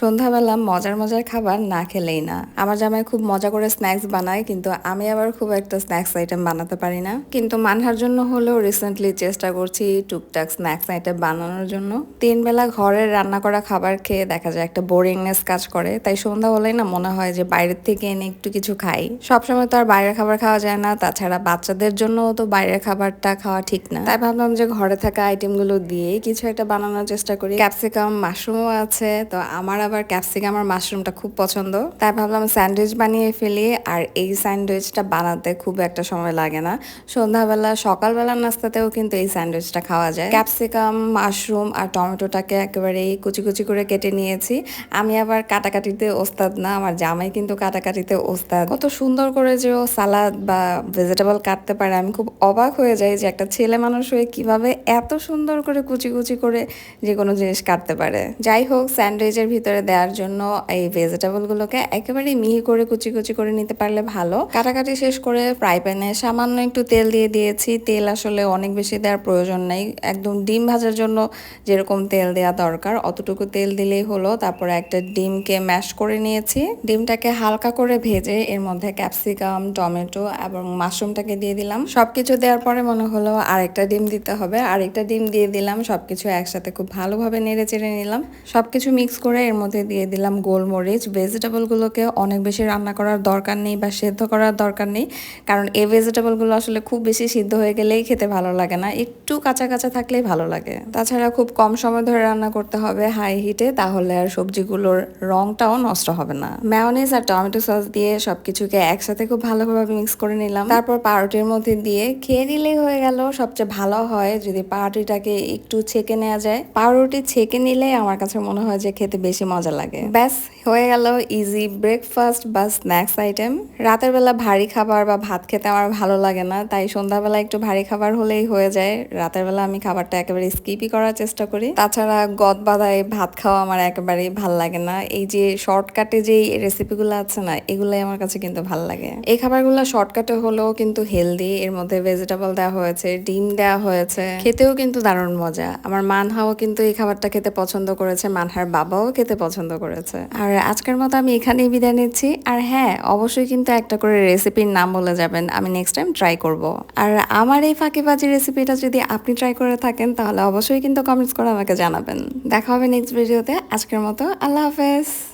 সন্ধ্যাবেলা মজার মজার খাবার না খেলেই না। আমার জামাই খুব মজা করে স্ন্যাক্স বানায়, কিন্তু আমি আবার খুব একটা স্ন্যাক্স আইটেম বানাতে পারি না। কিন্তু মানহার জন্য হলেও রিসেন্টলি চেষ্টা করছি টুকটাক স্ন্যাক্স আইটেম বানানোর জন্য। তিন বেলা ঘরের রান্না করা খাবার খেয়ে দেখা যায় একটা বোরিংনেস কাজ করে। তাই সন্ধ্যা হলেই না মনে হয় যে বাইরের থেকে এনে একটু কিছু খাই। সবসময় তো আর বাইরের খাবার খাওয়া যায় না, তাছাড়া বাচ্চাদের জন্য তো বাইরের খাবারটা খাওয়া ঠিক না। তাই ভাবলাম যে ঘরে থাকা আইটেমগুলো দিয়ে কিছু একটা বানানোর চেষ্টা করি। ক্যাপসিকাম মাশরুমও আছে, তো আমার আবার ক্যাপসিকাম আর মাশরুমটা খুব পছন্দ। তাই ভাবলাম স্যান্ডউইচ বানিয়ে ফেলি, আর এই স্যান্ডউইচটা বানাতে খুব একটা সময় লাগে না। সন্ধ্যাবেলা সকালবেলার নাস্তাতেও কিন্তু এই স্যান্ডউইচটা খাওয়া যায়। ক্যাপসিকাম, মাশরুম আর টমেটোটাকে একেবারেই কুচি কুচি করে কেটে নিয়েছি। আমি আবার কাটাকাটিতে ওস্তাদ না, আমার জামাই কিন্তু কাটাকাটিতে ওস্তাদ। কত সুন্দর করে যে ও সালাদ বা ভেজিটেবল কাটতে পারে, আমি খুব অবাক হয়ে যাই যে একটা ছেলে মানুষ হয়ে কীভাবে এত সুন্দর করে কুচি কুচি করে যে কোনো জিনিস কাটতে পারে। যাই হোক, স্যান্ডউইচের ভিতরে দেওয়ার জন্য এই ভেজিটেবলগুলোকে একেবারে মিহি করে কুচি কুচি করে নিতে পারলে ভালো। কাটাকাটি শেষ করে ফ্রাই প্যানে সামান্য একটু তেল দিয়ে দিয়েছি। তেল আসলে অনেক বেশি দেওয়ার প্রয়োজন নেই। একদম ডিম ভাজার জন্য যেরকম তেল দেওয়া দরকার, অতটুকু তেল দিলেই হলো। তারপরে একটা ডিমকে ম্যাশ করে নিয়েছি। ডিমটাকে হালকা করে ভেজে এর মধ্যে ক্যাপসিকাম, টমেটো এবং মাশরুমটাকে দিয়ে দিলাম। সবকিছু দেওয়ার পরে মনে হলো আরেকটা ডিম দিতে হবে। আরেকটা ডিম দিয়ে দিলাম। সবকিছু একসাথে খুব ভালোভাবে নেড়ে চেড়ে নিলাম। সবকিছু মিক্স করে এর মধ্যে দিয়ে দিলাম গোলমরিচ। ভেজিটেবলগুলোকে অনেক বেশি রান্না করার দরকার নেই বা সেদ্ধ করার দরকার নেই। কারণ এই ভেজিটেবলগুলো আসলে খুব বেশি সিদ্ধ হয়ে গেলেই খেতে ভালো লাগে না। একটু কাঁচা কাঁচা থাকলেই ভালো লাগে। তাছাড়া খুব কম সময় ধরে রান্না করতে হবে হাই হিটে, তাহলে আর সবজিগুলোর রংটাও নষ্ট হবে না। ম্যায়োনিজ আর টমেটো সস দিয়ে সবকিছুকে একসাথে খুব ভালোভাবে মিক্স করে নিলাম। তারপর পাউরুটির মধ্যে দিয়ে খেয়ে নিলেই হয়ে গেল। সবচেয়ে ভালো হয় যদি পাউরুটিটাকে একটু ছেঁকে নেওয়া যায়। পাউরুটি ছেঁকে নিলে আমার কাছে মনে হয় যে খেতে বেশি মজা লাগে। ব্যাস, হয়ে গেল ইজি ব্রেকফাস্ট বা স্ন্যাক্স আইটেম রাতের বেলা ভারী খাবার বা ভাত খেতে আমার ভালো লাগে না, তাই সন্ধ্যাবেলা একটু ভারী খাবার হলেই হয়ে যায়। রাতের বেলা আমি খাবারটা একেবারে স্কিপই করার চেষ্টা করি। তাছাড়া গদ বাদায় ভাত খাওয়া আমার একেবারেই ভালো লাগে না। এই যে শর্টকাটে যে রেসিপিগুলো আছে না, এগুলাই আমার কাছে কিন্তু ভালো লাগে। এই খাবারগুলো শর্টকাটে হলেও কিন্তু হেলদি এর মধ্যে ভেজিটেবল দেওয়া হয়েছে, ডিম দেওয়া হয়েছে। খেতেও কিন্তু দারুণ মজা। আমার মানহাও কিন্তু এই খাবারটা খেতে পছন্দ করেছে, মানহার বাবাও খেতে পছন্দ করেছে। আর আজকের মতো আমি এখানেই বিদায় নিচ্ছি। আর হ্যাঁ অবশ্যই কিন্তু একটা করে রেসিপির নাম বলে যাবেন, আমি নেক্সট টাইম ট্রাই করব। আর আমার এই ফাঁকিবাজি রেসিপিটা যদি আপনি ট্রাই করে থাকেন, তাহলে অবশ্যই কিন্তু কমেন্টস করে আমাকে জানাবেন। দেখা হবে নেক্সট ভিডিওতে আজকের মতো আল্লাহ হাফেজ।